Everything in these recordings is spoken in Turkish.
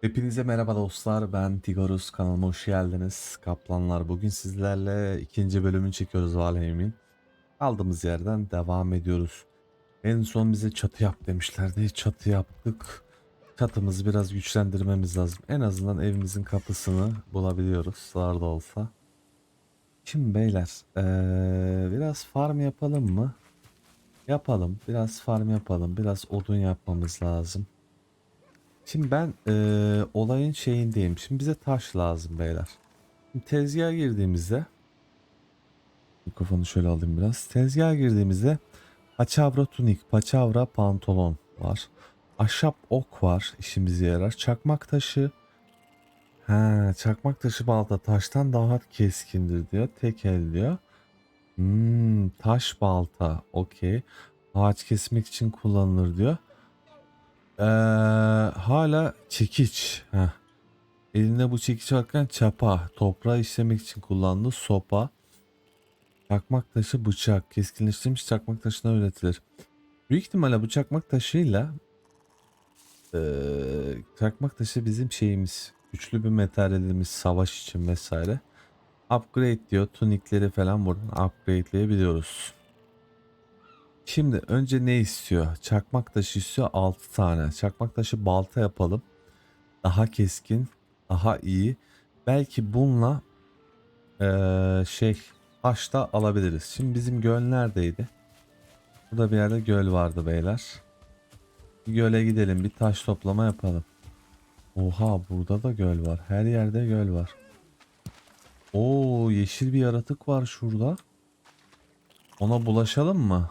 Hepinize merhaba dostlar. Ben Tigorus. Kanalıma hoş geldiniz. Kaplanlar bugün sizlerle ikinci bölümünü çekiyoruz Valheim'in. Kaldığımız yerden devam ediyoruz. En son bize çatı yap demişlerdi. Çatı yaptık. Çatımızı biraz güçlendirmemiz lazım. En azından evimizin kapısını bulabiliyoruz. Zar da olsa. Şimdi beyler eee, biraz farm yapalım mı? Yapalım. Biraz farm yapalım. Biraz odun yapmamız lazım. Şimdi ben eee, olayın şeyindeyim. Şimdi bize taş lazım beyler. Şimdi tezgaha girdiğimizde mikrofonu şöyle alayım biraz. Tezgaha girdiğimizde paçavra tunik, paçavra pantolon var. Ahşap ok var. işimize yarar. Çakmak taşı. Ha, çakmak taşı balta taştan daha keskindir diyor. Tek el diyor. Hmm, taş balta. Okey. Ağaç kesmek için kullanılır diyor. Ee, hala çekiç. Heh. Elinde bu çekiç varken çapa. Toprağı işlemek için kullandığı sopa. Çakmak taşı bıçak. Keskinleştirilmiş çakmak taşına üretilir. Büyük ihtimalle bu çakmak taşıyla eee çakmak taşı bizim şeyimiz. Güçlü bir materyalimiz savaş için vesaire. Upgrade diyor. Tunikleri falan buradan upgrade'leyebiliyoruz. Şimdi önce ne istiyor? Çakmak taşı istiyor 6 tane. Çakmak taşı balta yapalım. Daha keskin, daha iyi. Belki bununla eee, şey taş da alabiliriz. Şimdi bizim göl neredeydi? Burada bir yerde göl vardı beyler. Bir göle gidelim bir taş toplama yapalım. Oha burada da göl var. Her yerde göl var. Oo yeşil bir yaratık var şurada. Ona bulaşalım mı?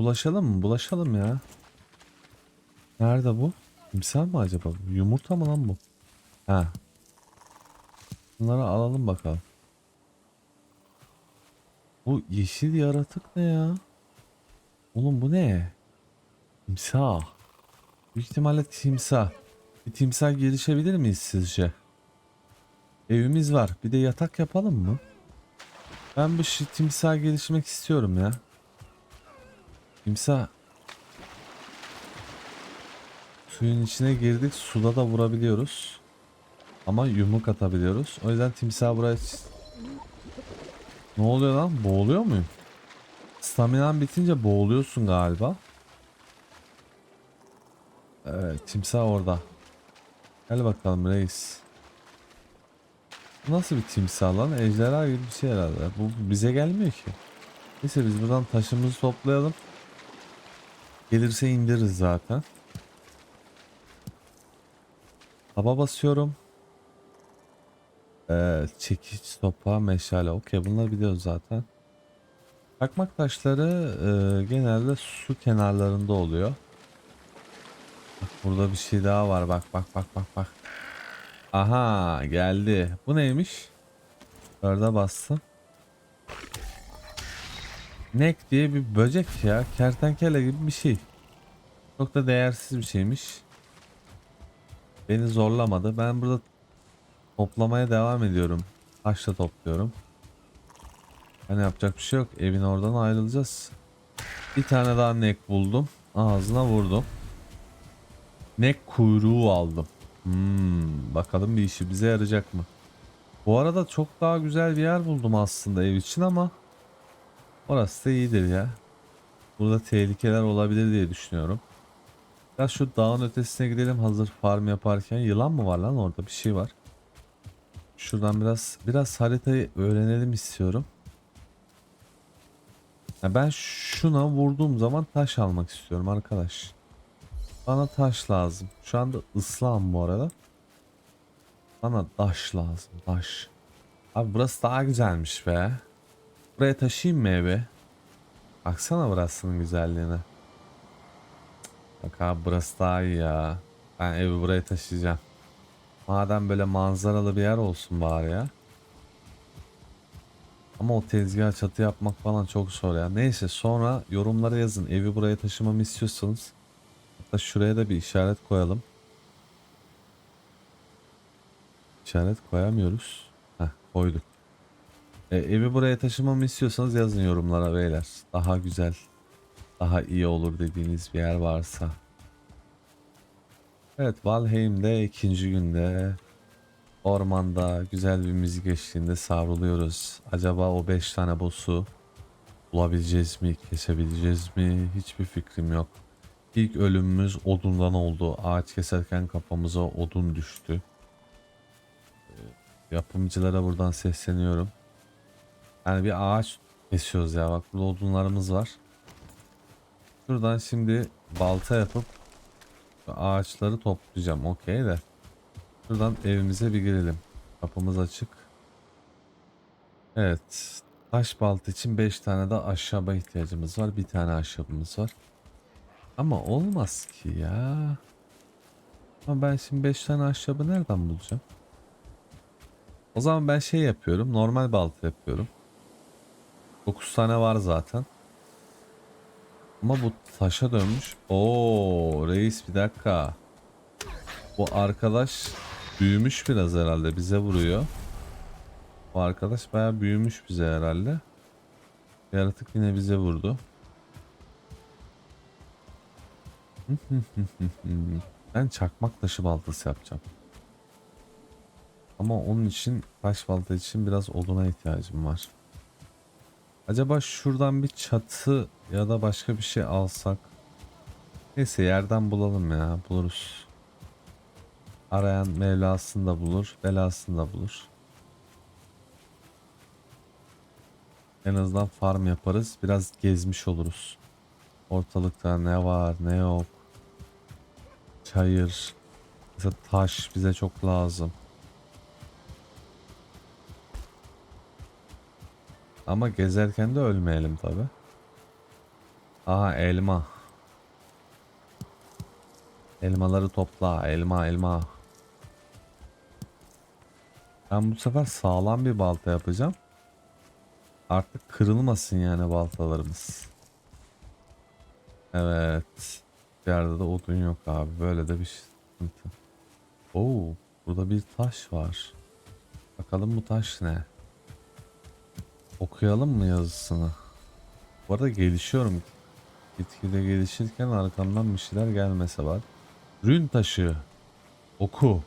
Bulaşalım mı? Bulaşalım ya. Nerede bu? Timsah mı acaba? Yumurta mı lan bu? Ha. Bunları alalım bakalım. Bu yeşil yaratık ne ya? Oğlum bu ne? Timsah. Büyük ihtimalle timsah. Bir timsah gelişebilir miyiz sizce? Evimiz var. Bir de yatak yapalım mı? Ben bu timsah gelişmek istiyorum ya. Timsah. Suyun içine girdik. Suda da vurabiliyoruz. Ama yumruk atabiliyoruz. O yüzden timsah buraya... Ne oluyor lan? Boğuluyor muyum? Staminan bitince boğuluyorsun galiba. Evet timsah orada. Gel bakalım reis. Nasıl bir timsah lan? Ejderha gibi bir şey herhalde. Bu bize gelmiyor ki. Neyse biz buradan taşımızı toplayalım. Gelirse indiririz zaten. Hava basıyorum. Evet, çekiç, sopa, meşale. Okey bunları biliyoruz zaten. Çakmak taşları e, genelde su kenarlarında oluyor. Bak burada bir şey daha var. Bak bak bak bak bak. Aha geldi. Bu neymiş? Dörde bastım. Nek diye bir böcek ya. Kertenkele gibi bir şey. Çok da değersiz bir şeymiş. Beni zorlamadı. Ben burada toplamaya devam ediyorum. Taşla topluyorum. Hani yapacak bir şey yok. Evin oradan ayrılacağız. Bir tane daha nek buldum. Ağzına vurdum. Nek kuyruğu aldım. Hmm, bakalım bir işi bize yarayacak mı? Bu arada çok daha güzel bir yer buldum aslında ev için ama orası da iyidir ya. Burada tehlikeler olabilir diye düşünüyorum. Ya şu dağın ötesine gidelim hazır farm yaparken. Yılan mı var lan orada bir şey var. Şuradan biraz biraz haritayı öğrenelim istiyorum. Ya ben şuna vurduğum zaman taş almak istiyorum arkadaş. Bana taş lazım. Şu anda ıslam bu arada. Bana taş lazım taş. Abi burası daha güzelmiş be. Buraya taşıyayım mı evi? Baksana burasının güzelliğine. Bak abi burası daha iyi ya. Ben evi buraya taşıyacağım. Madem böyle manzaralı bir yer olsun bari ya. Ama o tezgah çatı yapmak falan çok zor ya. Neyse sonra yorumlara yazın. Evi buraya taşımamı istiyorsanız. Hatta şuraya da bir işaret koyalım. İşaret koyamıyoruz. Heh koyduk. E, evi buraya taşımamı istiyorsanız yazın yorumlara beyler. Daha güzel, daha iyi olur dediğiniz bir yer varsa. Evet Valheim'de ikinci günde ormanda güzel bir müzik eşliğinde savruluyoruz. Acaba o 5 tane boss'u bulabileceğiz mi, kesebileceğiz mi hiçbir fikrim yok. İlk ölümümüz odundan oldu. Ağaç keserken kafamıza odun düştü. Ee, Yapımcılara buradan sesleniyorum. Yani bir ağaç kesiyoruz ya bak burada odunlarımız var. Şuradan şimdi balta yapıp ağaçları toplayacağım okey de. Şuradan evimize bir girelim. Kapımız açık. Evet. Taş balta için 5 tane de aşağıba ihtiyacımız var. Bir tane aşağımız var. Ama olmaz ki ya. Ama ben şimdi 5 tane aşağıba nereden bulacağım? O zaman ben şey yapıyorum. Normal balta yapıyorum. 9 tane var zaten. Ama bu taşa dönmüş. Oo reis bir dakika. Bu arkadaş büyümüş biraz herhalde bize vuruyor. Bu arkadaş bayağı büyümüş bize herhalde. Yaratık yine bize vurdu. ben çakmak taşı baltası yapacağım. Ama onun için taş balta için biraz oduna ihtiyacım var. Acaba şuradan bir çatı ya da başka bir şey alsak. Neyse yerden bulalım ya buluruz. Arayan Mevlasını da bulur, belasını da bulur. En azından farm yaparız. Biraz gezmiş oluruz. Ortalıkta ne var ne yok. Çayır. Mesela taş bize çok lazım. Ama gezerken de ölmeyelim tabi. Aha elma. Elmaları topla. Elma elma. Ben bu sefer sağlam bir balta yapacağım. Artık kırılmasın yani baltalarımız. Evet. Bir yerde de odun yok abi. Böyle de bir sıkıntı. Oo, burada bir taş var. Bakalım bu taş ne? Okuyalım mı yazısını? Bu arada gelişiyorum. Gitgide gelişirken arkamdan bir şeyler gelmese var. Rün taşı. Oku.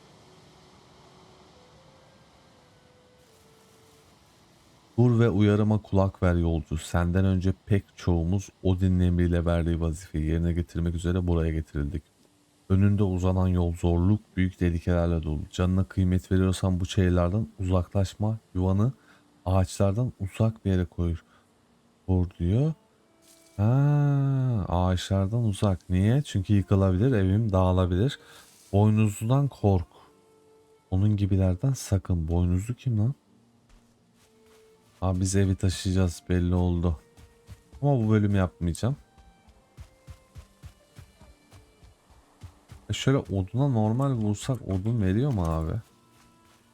Dur ve uyarıma kulak ver yolcu. Senden önce pek çoğumuz Odin'in emriyle verdiği vazifeyi yerine getirmek üzere buraya getirildik. Önünde uzanan yol zorluk, büyük tehlikelerle dolu. Canına kıymet veriyorsan bu çayırlardan uzaklaşma, yuvanı ağaçlardan uzak bir yere koyur. Vur diyor. Ha, ağaçlardan uzak. Niye? Çünkü yıkılabilir, evim dağılabilir. Boynuzludan kork. Onun gibilerden sakın. Boynuzlu kim lan? Abi biz evi taşıyacağız belli oldu. Ama bu bölümü yapmayacağım. E şöyle oduna normal vursak odun veriyor mu abi?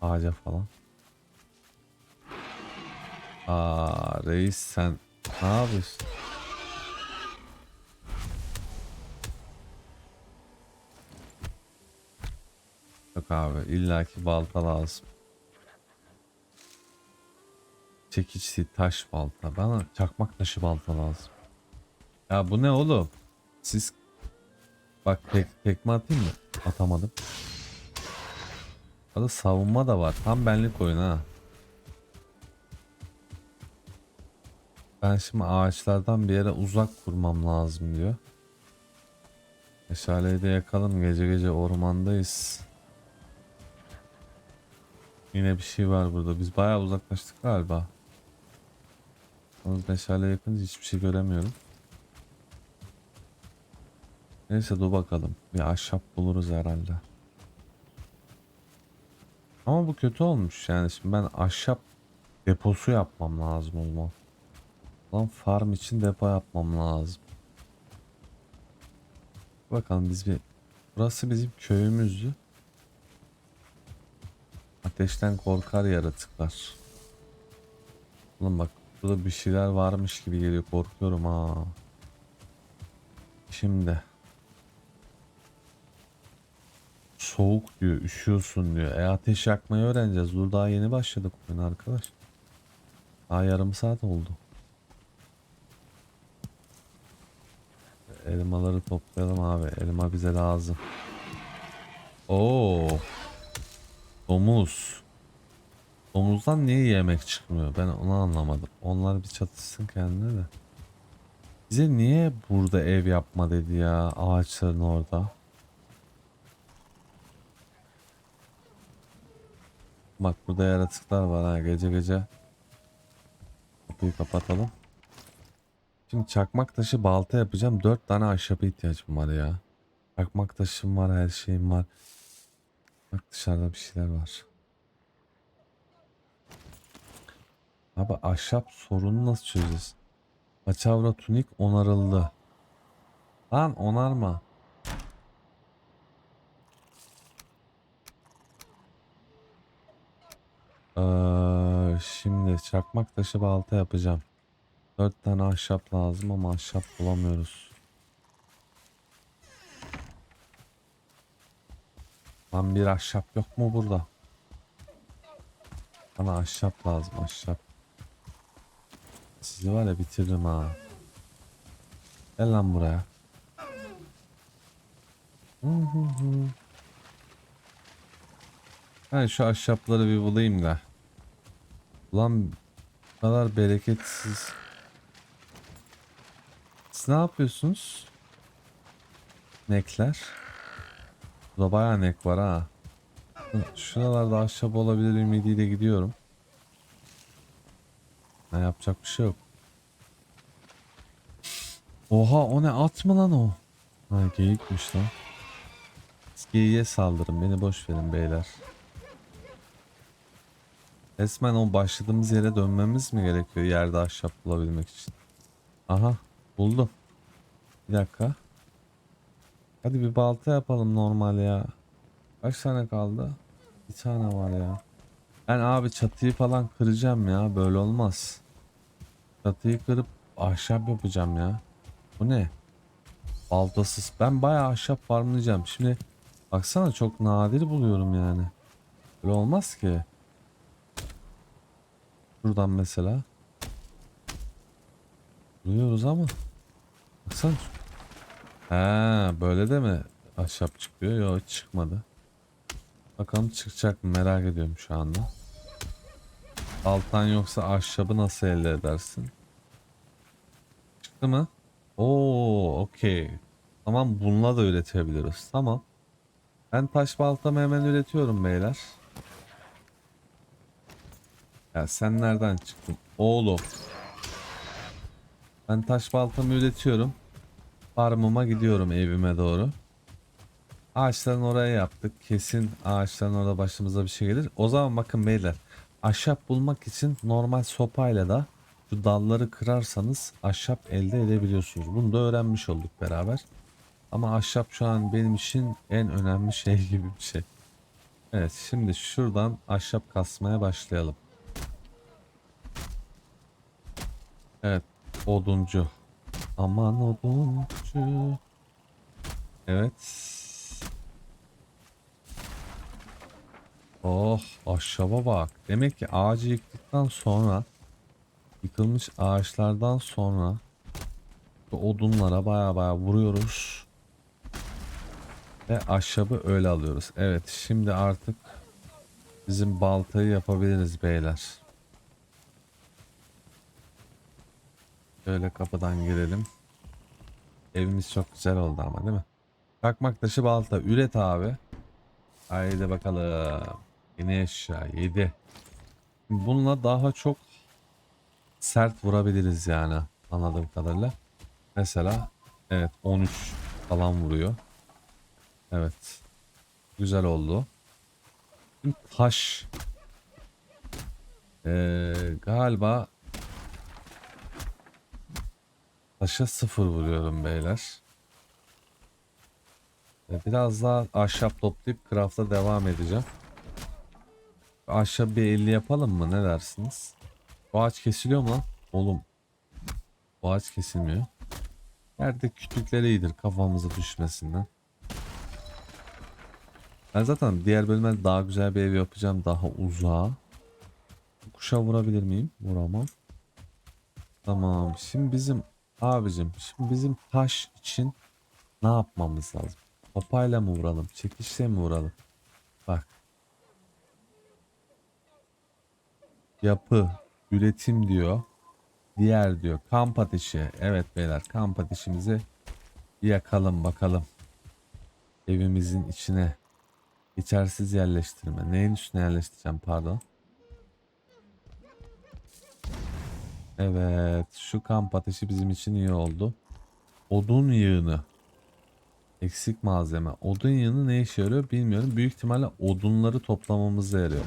Ağaca falan. Aa reis sen ne yapıyorsun? Yok abi illaki balta lazım. Çekiçli taş balta. Bana çakmak taşı balta lazım. Ya bu ne oğlum? Siz bak tek, tekme atayım mı? Atamadım. Arada savunma da var. Tam benlik oyun ha. Ben şimdi ağaçlardan bir yere uzak kurmam lazım diyor. Meşaleyi de yakalım. Gece gece ormandayız. Yine bir şey var burada. Biz bayağı uzaklaştık galiba. Yalnız meşale yakınca hiçbir şey göremiyorum. Neyse dur bakalım. Bir ahşap buluruz herhalde. Ama bu kötü olmuş yani. Şimdi ben ahşap deposu yapmam lazım olmam. Lan farm için depo yapmam lazım. Bakalım biz bir... Burası bizim köyümüzdü. Ateşten korkar yaratıklar. Oğlum bak burada bir şeyler varmış gibi geliyor korkuyorum ha. Şimdi. Soğuk diyor, üşüyorsun diyor. E ateş yakmayı öğreneceğiz. Dur daha yeni başladık oyun arkadaş. Daha yarım saat oldu. Elmaları toplayalım abi. Elma bize lazım. Oo. Domuz. Domuzdan niye yemek çıkmıyor? Ben onu anlamadım. Onlar bir çatışsın kendine de. Bize niye burada ev yapma dedi ya ağaçların orada. Bak burada yaratıklar var ha gece gece. Kapıyı kapatalım. Şimdi çakmak taşı balta yapacağım. Dört tane ahşaba ihtiyacım var ya. Çakmak taşım var her şeyim var. Bak dışarıda bir şeyler var. Abi ahşap sorunu nasıl çözeceğiz? Paçavra tunik onarıldı. Lan onarma. Ee, şimdi çakmak taşı balta yapacağım. Dört tane ahşap lazım ama ahşap bulamıyoruz. Lan bir ahşap yok mu burada? Bana ahşap lazım ahşap. Sizi var ya bitiririm ha. Gel lan buraya. Ben şu ahşapları bir bulayım da. Ulan kadar bereketsiz. Siz ne yapıyorsunuz? Nekler. Burada bayağı nek var ha. Şuralarda ahşap olabilir ümidiyle gidiyorum. Ne yapacak bir şey yok. Oha o ne at mı lan o? Ha geyikmiş lan. Geyiğe saldırın beni boş verin beyler. Resmen o başladığımız yere dönmemiz mi gerekiyor yerde ahşap bulabilmek için? Aha buldum. Bir dakika. Hadi bir balta yapalım normal ya. Kaç tane kaldı? Bir tane var ya. Ben abi çatıyı falan kıracağım ya. Böyle olmaz. Çatıyı kırıp ahşap yapacağım ya. Bu ne? Baltasız. Ben bayağı ahşap farmlayacağım. Şimdi baksana çok nadir buluyorum yani. Böyle olmaz ki. Buradan mesela. Buluyoruz ama. Baksana. Ha böyle de mi ahşap çıkıyor? Yok çıkmadı. Bakalım çıkacak mı merak ediyorum şu anda. Altan yoksa ahşabı nasıl elde edersin? Çıktı mı? Oo, okey. Tamam bununla da üretebiliriz. Tamam. Ben taş baltamı hemen üretiyorum beyler. Ya sen nereden çıktın? Oğlum. Ben taş baltamı üretiyorum. Farmıma gidiyorum evime doğru. Ağaçların oraya yaptık. Kesin ağaçların orada başımıza bir şey gelir. O zaman bakın beyler. Ahşap bulmak için normal sopayla da şu dalları kırarsanız ahşap elde edebiliyorsunuz. Bunu da öğrenmiş olduk beraber. Ama ahşap şu an benim için en önemli şey gibi bir şey. Evet şimdi şuradan ahşap kasmaya başlayalım. Evet oduncu. Aman oduncu. Evet. Oh ahşaba bak. Demek ki ağacı yıktıktan sonra yıkılmış ağaçlardan sonra bu odunlara baya baya vuruyoruz. Ve ahşabı öyle alıyoruz. Evet şimdi artık bizim baltayı yapabiliriz beyler. Şöyle kapıdan girelim. Evimiz çok güzel oldu ama değil mi? Çakmak taşı balta üret abi. Haydi bakalım. Yine eşya 7. Bununla daha çok sert vurabiliriz yani anladığım kadarıyla. Mesela evet 13 falan vuruyor. Evet. Güzel oldu. Şimdi Taş. Ee, galiba taşa sıfır vuruyorum beyler. Biraz daha ahşap toplayıp craft'a devam edeceğim. Ahşap bir 50 yapalım mı? Ne dersiniz? Bu ağaç kesiliyor mu? Oğlum. Bu ağaç kesilmiyor. Yerde kütükleri iyidir kafamıza düşmesinden. Ben zaten diğer bölümde daha güzel bir ev yapacağım. Daha uzağa. Kuşa vurabilir miyim? Vuramam. Tamam. Şimdi bizim abicim. Şimdi bizim taş için ne yapmamız lazım? Topayla mı vuralım? Çekişle mi vuralım? Bak. Yapı, üretim diyor. Diğer diyor. Kamp ateşi. Evet beyler kamp ateşimizi yakalım bakalım. Evimizin içine. İçersiz yerleştirme. Neyin üstüne yerleştireceğim pardon. Evet şu kamp ateşi bizim için iyi oldu. Odun yığını. Eksik malzeme. Odun yığını ne işe yarıyor bilmiyorum. Büyük ihtimalle odunları toplamamıza yarıyor.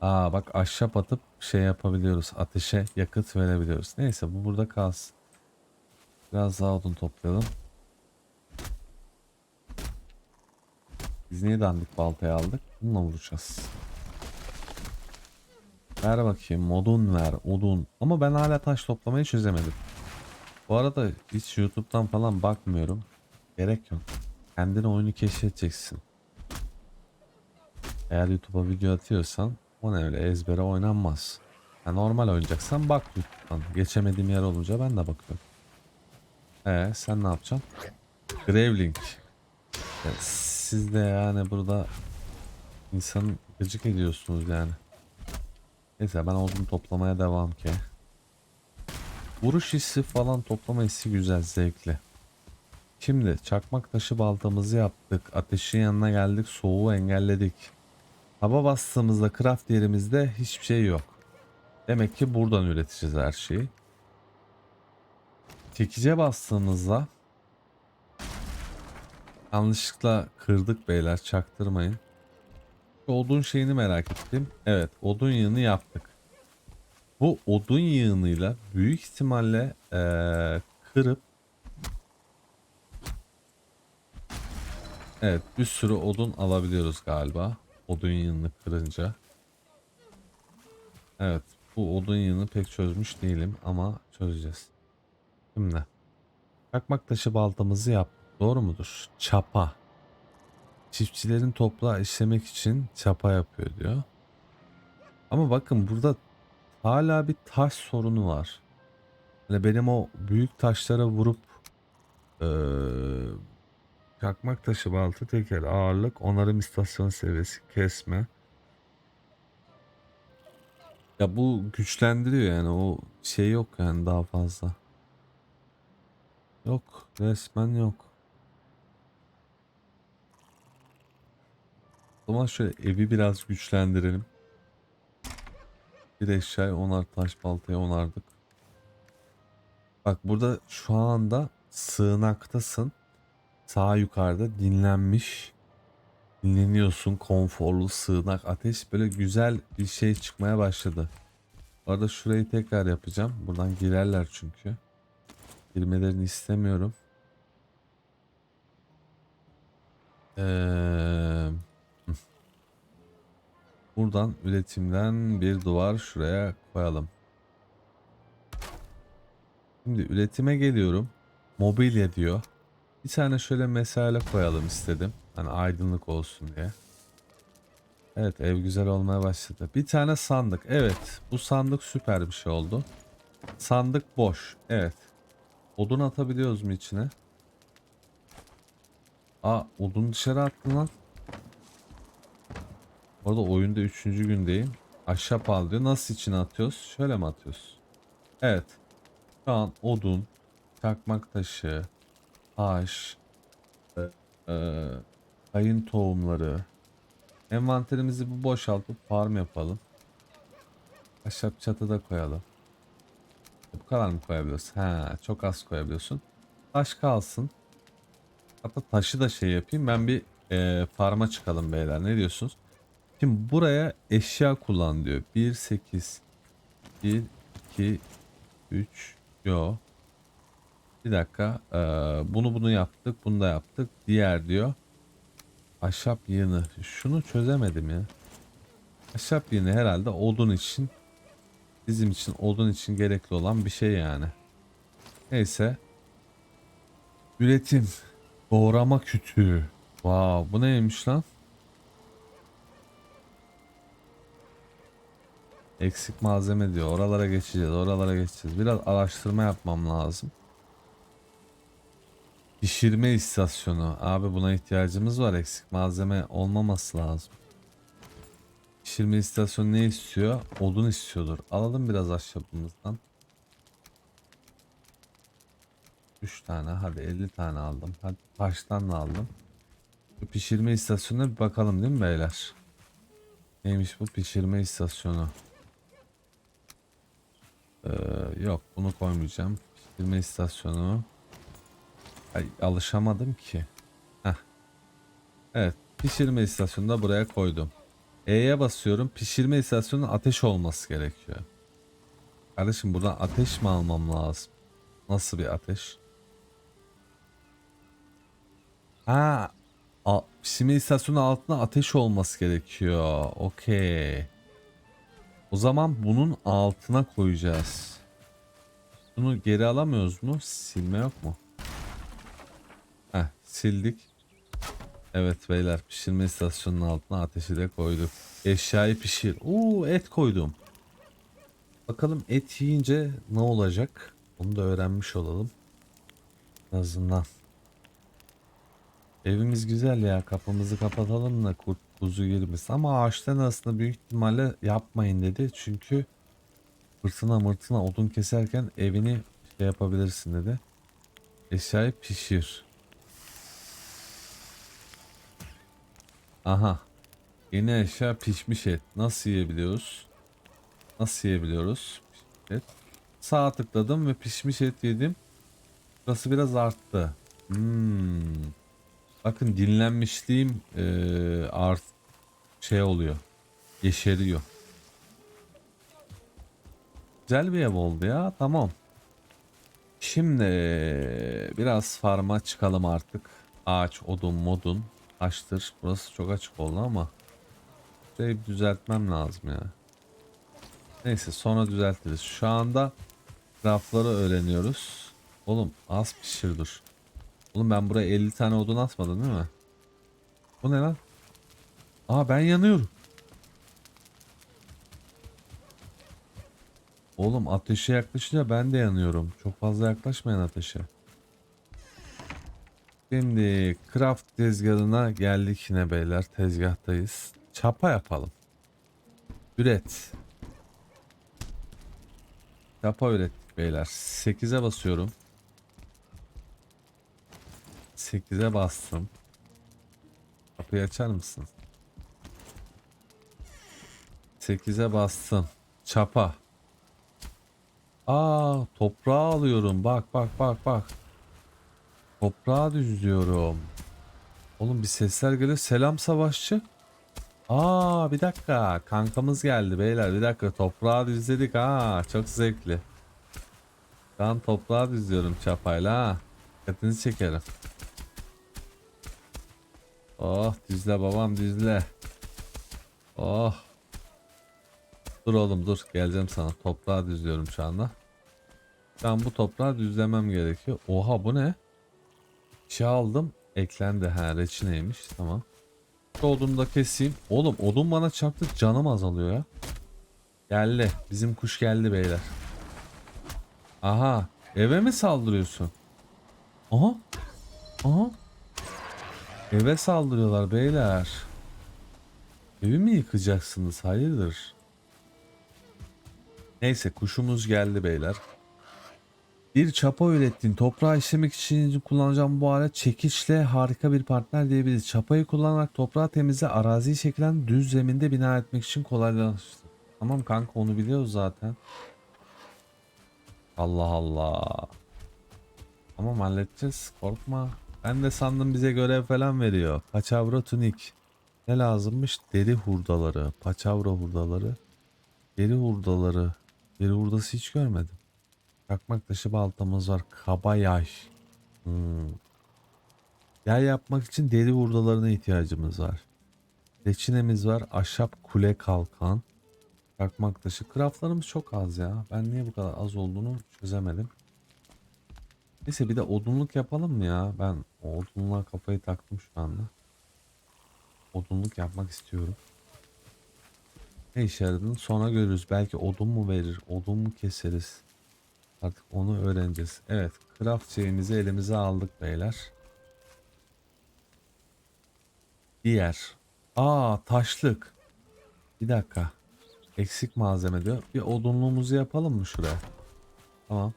Aa bak ahşap atıp şey yapabiliyoruz. Ateşe yakıt verebiliyoruz. Neyse bu burada kalsın. Biraz daha odun toplayalım. Biz niye dandik baltayı aldık? Bununla vuracağız. Ver bakayım odun ver odun. Ama ben hala taş toplamayı çözemedim. Bu arada hiç YouTube'dan falan bakmıyorum. Gerek yok. Kendin oyunu keşfedeceksin. Eğer YouTube'a video atıyorsan o ne öyle ezbere oynanmaz. Ya normal oynayacaksan bak YouTube'dan. Geçemediğim yer olunca ben de bakıyorum. Ee sen ne yapacaksın? Gravelink. Ya siz de yani burada insanı gıcık ediyorsunuz yani. Neyse ben odun toplamaya devam ki. Vuruş hissi falan toplama hissi güzel zevkli. Şimdi çakmak taşı baltamızı yaptık. Ateşin yanına geldik soğuğu engelledik. Hava bastığımızda craft yerimizde hiçbir şey yok. Demek ki buradan üreteceğiz her şeyi. Çekice bastığımızda yanlışlıkla kırdık beyler çaktırmayın. Odun şeyini merak ettim. Evet odun yığını yaptık. Bu odun yığınıyla büyük ihtimalle eee, kırıp Evet bir sürü odun alabiliyoruz galiba. Odun yığını kırınca. Evet bu odun yığını pek çözmüş değilim ama çözeceğiz. Şimdi çakmak taşı baltamızı yaptık. Doğru mudur? Çapa. Çiftçilerin toprağı işlemek için çapa yapıyor diyor. Ama bakın burada hala bir taş sorunu var. Hani benim o büyük taşlara vurup eee çakmak taşı balta teker ağırlık onarım istasyon seviyesi kesme. Ya bu güçlendiriyor yani o şey yok yani daha fazla. Yok resmen yok. O zaman şöyle evi biraz güçlendirelim. Bir eşyayı onar taş baltayı onardık. Bak burada şu anda sığınaktasın. Sağ yukarıda dinlenmiş. Dinleniyorsun konforlu sığınak ateş böyle güzel bir şey çıkmaya başladı. Bu şurayı tekrar yapacağım. Buradan girerler çünkü. Girmelerini istemiyorum. Eee... Buradan üretimden bir duvar şuraya koyalım. Şimdi üretime geliyorum. Mobilya diyor. Bir tane şöyle mesale koyalım istedim. Hani aydınlık olsun diye. Evet ev güzel olmaya başladı. Bir tane sandık. Evet bu sandık süper bir şey oldu. Sandık boş. Evet. Odun atabiliyoruz mu içine? Aa odun dışarı attın lan. Orada oyunda 3. gündeyim. Ahşap al diyor. Nasıl içine atıyoruz? Şöyle mi atıyoruz? Evet. Şu an odun, çakmak taşı, taş, e, e, kayın tohumları. Envanterimizi bu boşaltıp farm yapalım. Ahşap çatıda koyalım. Bu kadar mı koyabiliyorsun? Ha, çok az koyabiliyorsun. Taş kalsın. Hatta taşı da şey yapayım. Ben bir e, farma çıkalım beyler. Ne diyorsunuz? Şimdi buraya eşya kullan diyor. 1 8 1 2 3 yo. Bir dakika. Ee, bunu bunu yaptık. Bunu da yaptık. Diğer diyor. Ahşap yığını. Şunu çözemedim ya. Ahşap yığını herhalde odun için bizim için odun için gerekli olan bir şey yani. Neyse. Üretim. Doğrama kütüğü. Wow, bu neymiş lan? Eksik malzeme diyor. Oralara geçeceğiz. Oralara geçeceğiz. Biraz araştırma yapmam lazım. Pişirme istasyonu. Abi buna ihtiyacımız var. Eksik malzeme olmaması lazım. Pişirme istasyonu ne istiyor? Odun istiyordur. Alalım biraz ahşabımızdan. 3 tane hadi 50 tane aldım. Hadi taştan da aldım. Pişirme istasyonuna bir bakalım değil mi beyler? Neymiş bu pişirme istasyonu? Ee, yok bunu koymayacağım. Pişirme istasyonu. Ay, alışamadım ki. Heh. Evet pişirme istasyonunu da buraya koydum. E'ye basıyorum. Pişirme istasyonunun ateş olması gerekiyor. Kardeşim buradan ateş mi almam lazım? Nasıl bir ateş? Ha, pişirme istasyonunun altına ateş olması gerekiyor. Okey. O zaman bunun altına koyacağız. Bunu geri alamıyoruz mu? Silme yok mu? Heh, sildik. Evet beyler pişirme istasyonunun altına ateşi de koyduk. Eşyayı pişir. Oo et koydum. Bakalım et yiyince ne olacak? Onu da öğrenmiş olalım. En azından. Evimiz güzel ya. Kapımızı kapatalım da kurt kuzu girmesin. Ama ağaçtan aslında büyük ihtimalle yapmayın dedi. Çünkü fırtına mırtına odun keserken evini şey yapabilirsin dedi. Eşyayı pişir. Aha. Yeni eşya pişmiş et. Nasıl yiyebiliyoruz? Nasıl yiyebiliyoruz? Pişmiş et. Sağ tıkladım ve pişmiş et yedim. Burası biraz arttı. Hmm. Bakın dinlenmişliğim eee art şey oluyor. Yeşeriyor. Güzel bir ev oldu ya. Tamam. Şimdi biraz farma çıkalım artık. Ağaç, odun, modun. Açtır. Burası çok açık oldu ama. Bir düzeltmem lazım ya. Neyse sonra düzeltiriz. Şu anda rafları öğreniyoruz. Oğlum az pişir dur. Oğlum ben buraya 50 tane odun atmadım değil mi? Bu ne lan? Aa ben yanıyorum. Oğlum ateşe yaklaşınca ben de yanıyorum. Çok fazla yaklaşmayın ateşe. Şimdi craft tezgahına geldik yine beyler. Tezgahtayız. Çapa yapalım. Üret. Çapa ürettik beyler. 8'e basıyorum. 8'e bastım. Kapıyı açar mısın? 8'e bastım. Çapa. Aa, toprağı alıyorum. Bak bak bak bak. Toprağı düzlüyorum. Oğlum bir sesler geliyor. Selam savaşçı. Aa bir dakika. Kankamız geldi beyler. Bir dakika. Toprağı düzledik ha. Çok zevkli. Şu an toprağı düzlüyorum çapayla ha. Dikkatinizi çekerim. Oh düzle babam düzle. Oh. Dur oğlum dur geleceğim sana. Toprağı düzlüyorum şu anda. Ben bu toprağı düzlemem gerekiyor. Oha bu ne? Şey aldım. Eklendi. Ha reçineymiş. Tamam. Şu odunu da keseyim. Oğlum odun bana çarptı canım azalıyor ya. Geldi. Bizim kuş geldi beyler. Aha. Eve mi saldırıyorsun? Aha. Aha. Eve saldırıyorlar beyler. Evi mi yıkacaksınız? Hayırdır? Neyse kuşumuz geldi beyler. Bir çapa ürettin. Toprağı işlemek için kullanacağım bu alet çekiçle harika bir partner diyebiliriz. Çapayı kullanarak toprağı temizle araziyi şeklen düz zeminde bina etmek için kolaylaştır. Tamam kanka onu biliyoruz zaten. Allah Allah. Tamam halledeceğiz korkma. Ben de sandım bize görev falan veriyor. Paçavra tunik. Ne lazımmış? Deri hurdaları. Paçavra hurdaları. Deri hurdaları. Deri hurdası hiç görmedim. Çakmak taşı baltamız var. Kaba yay. Hmm. Yay yapmak için deri hurdalarına ihtiyacımız var. Reçinemiz var. Ahşap kule kalkan. Çakmak taşı. Craftlarımız çok az ya. Ben niye bu kadar az olduğunu çözemedim. Neyse bir de odunluk yapalım mı ya? Ben odunluğa kafayı taktım şu anda. Odunluk yapmak istiyorum. Ne işe yaradığını sonra görürüz. Belki odun mu verir, odun mu keseriz. Artık onu öğreneceğiz. Evet. Craft şeyimizi elimize aldık beyler. Diğer. Aa taşlık. Bir dakika. Eksik malzeme diyor. Bir odunluğumuzu yapalım mı şuraya? Tamam.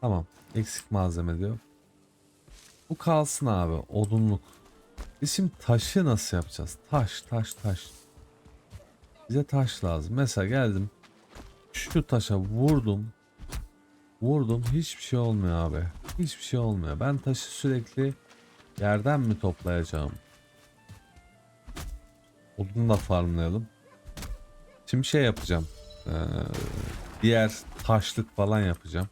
Tamam. Eksik malzeme diyor. Bu kalsın abi. Odunluk. Biz şimdi taşı nasıl yapacağız? Taş, taş, taş. Bize taş lazım. Mesela geldim. Şu taşa vurdum. Vurdum. Hiçbir şey olmuyor abi. Hiçbir şey olmuyor. Ben taşı sürekli yerden mi toplayacağım? Odunu da farmlayalım. Şimdi şey yapacağım. Ee, diğer taşlık falan yapacağım.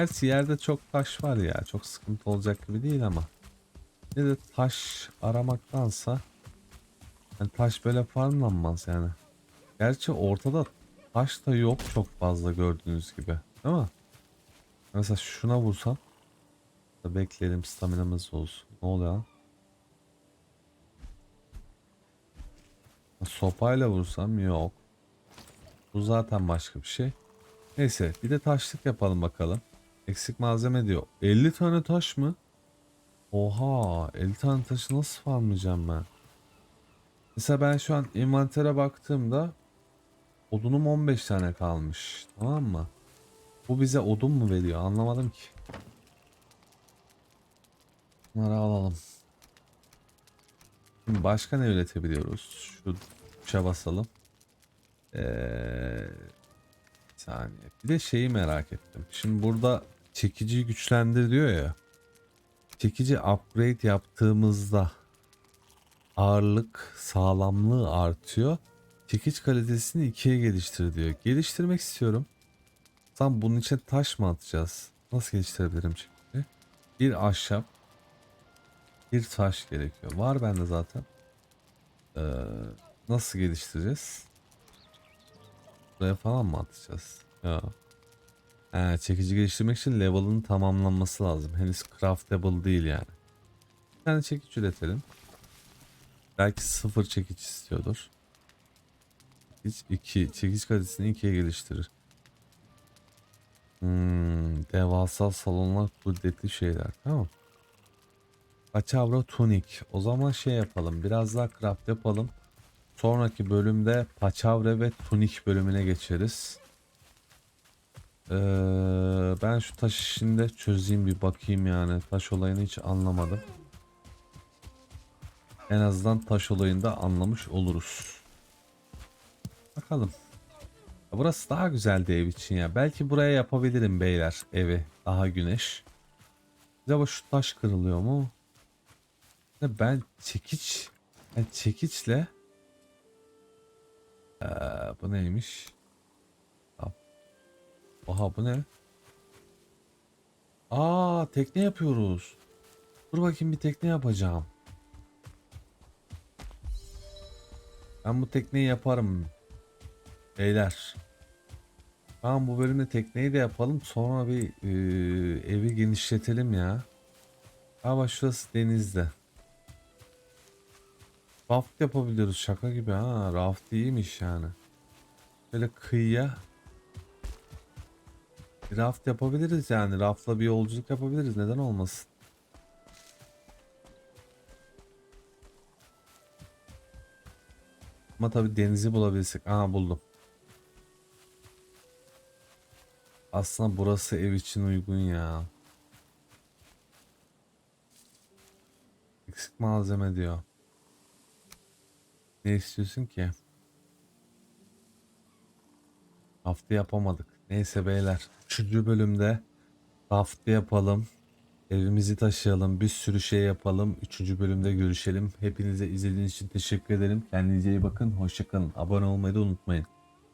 Gerçi yerde çok taş var ya. Çok sıkıntı olacak gibi değil ama. Ne de taş aramaktansa yani taş böyle farmlanmaz yani. Gerçi ortada taş da yok çok fazla gördüğünüz gibi. Değil mi? Mesela şuna vursam bekleyelim staminamız olsun. Ne oluyor lan? Sopayla vursam yok. Bu zaten başka bir şey. Neyse bir de taşlık yapalım bakalım. Eksik malzeme diyor. 50 tane taş mı? Oha 50 tane taşı nasıl farmlayacağım ben? Mesela ben şu an envantere baktığımda odunum 15 tane kalmış. Tamam mı? Bu bize odun mu veriyor? Anlamadım ki. Bunları alalım. Şimdi başka ne üretebiliyoruz? Şu tuşa basalım. Ee, bir saniye. Bir de şeyi merak ettim. Şimdi burada çekiciyi güçlendir diyor ya. Çekici upgrade yaptığımızda ağırlık sağlamlığı artıyor. Çekiç kalitesini ikiye geliştir diyor. Geliştirmek istiyorum. Tam bunun için taş mı atacağız? Nasıl geliştirebilirim çekici? Bir ahşap. Bir taş gerekiyor. Var bende zaten. Ee, nasıl geliştireceğiz? Buraya falan mı atacağız? Ya. He, çekici geliştirmek için level'ın tamamlanması lazım. Henüz craftable değil yani. Bir tane çekiç üretelim. Belki sıfır çekiç istiyordur. Çekiç 2. Çekiç kalitesini 2'ye geliştirir. Hmm, devasa salonlar kudretli şeyler. Tamam. Paçavra tunik. O zaman şey yapalım. Biraz daha craft yapalım. Sonraki bölümde paçavra ve tunik bölümüne geçeriz. Ee, ben şu taş işini de çözeyim bir bakayım yani. Taş olayını hiç anlamadım. En azından taş olayını da anlamış oluruz. Bakalım. Burası daha güzeldi ev için ya. Belki buraya yapabilirim beyler evi. Daha güneş. Acaba şu taş kırılıyor mu? Ben çekiç ben çekiçle Ee, bu neymiş? Oha bu ne? Aa tekne yapıyoruz. Dur bakayım bir tekne yapacağım. Ben bu tekneyi yaparım. Beyler. Tamam bu bölümde tekneyi de yapalım. Sonra bir e, evi genişletelim ya. Ama şurası denizde. Raft yapabiliyoruz şaka gibi ha. Raft iyiymiş yani. Böyle kıyıya raft yapabiliriz yani. Raftla bir yolculuk yapabiliriz. Neden olmasın? Ama tabii denizi bulabilsek. Aha buldum. Aslında burası ev için uygun ya. Eksik malzeme diyor. Ne istiyorsun ki? Hafta yapamadık. Neyse beyler. Üçüncü bölümde hafta yapalım. Evimizi taşıyalım. Bir sürü şey yapalım. Üçüncü bölümde görüşelim. Hepinize izlediğiniz için teşekkür ederim. Kendinize iyi bakın. Hoşçakalın. Abone olmayı da unutmayın.